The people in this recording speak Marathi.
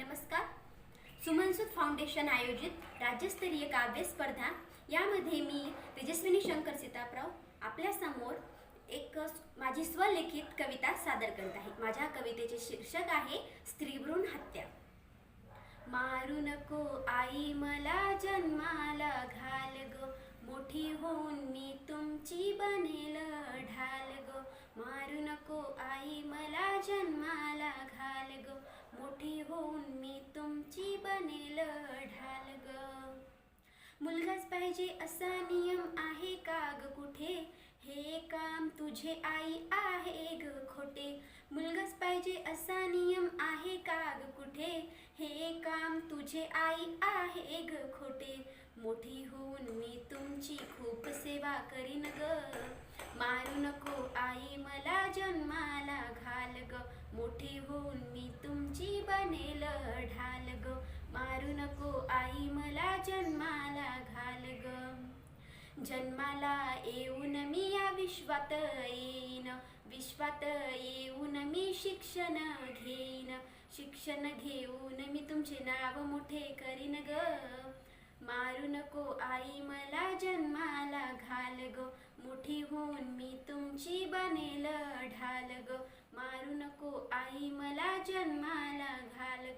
नमस्कार. सुमनसुत फाउंडेशन आयोजित राज्यस्तरीय काव्य स्पर्धा. यामध्ये मी तेजस्विनी शंकर सीतापराव आपल्यासमोर एक माझी स्वलिखित कविता सादर करत आहे. माझ्या कवितेचे शीर्षक आहे स्त्रीभ्रूण हत्या. मारू नको आई मला जन्माला घाल ग. मोठी होऊन मी तुमची बनेल ढाल ग. मारू नको आई मला जन्माला मोठी होऊन मी तुमची बनेल ढाल ग. मुलगाच पाहिजे असा नियम आहे का ग कुठे? हे काम तुझे आई आहे ग खोटे. मुलगाच पाहिजे असा नियम आहे का ग कुठे? हे काम तुझे आई आहे ग खोटे. मोठी होऊन मी तुमची खूप सेवा करीन ग. मारू नको आई मला जन्माला घाल ग. मोठी होऊन मी तुम बनेल ढाल ग. मारू नको आई मला जन्माला घाल ग. जन्माला येऊन मी या विश्वात येईन. विश्वात येऊन मी शिक्षण घेईन. शिक्षण घेऊन मी तुमचे नाव मोठे करीन ग. मारू नको आई मला जन्माला घाल ग. मोठी होऊन मी तुमची बनेल ढाल ग. मारू आई मला जन्माला घाल.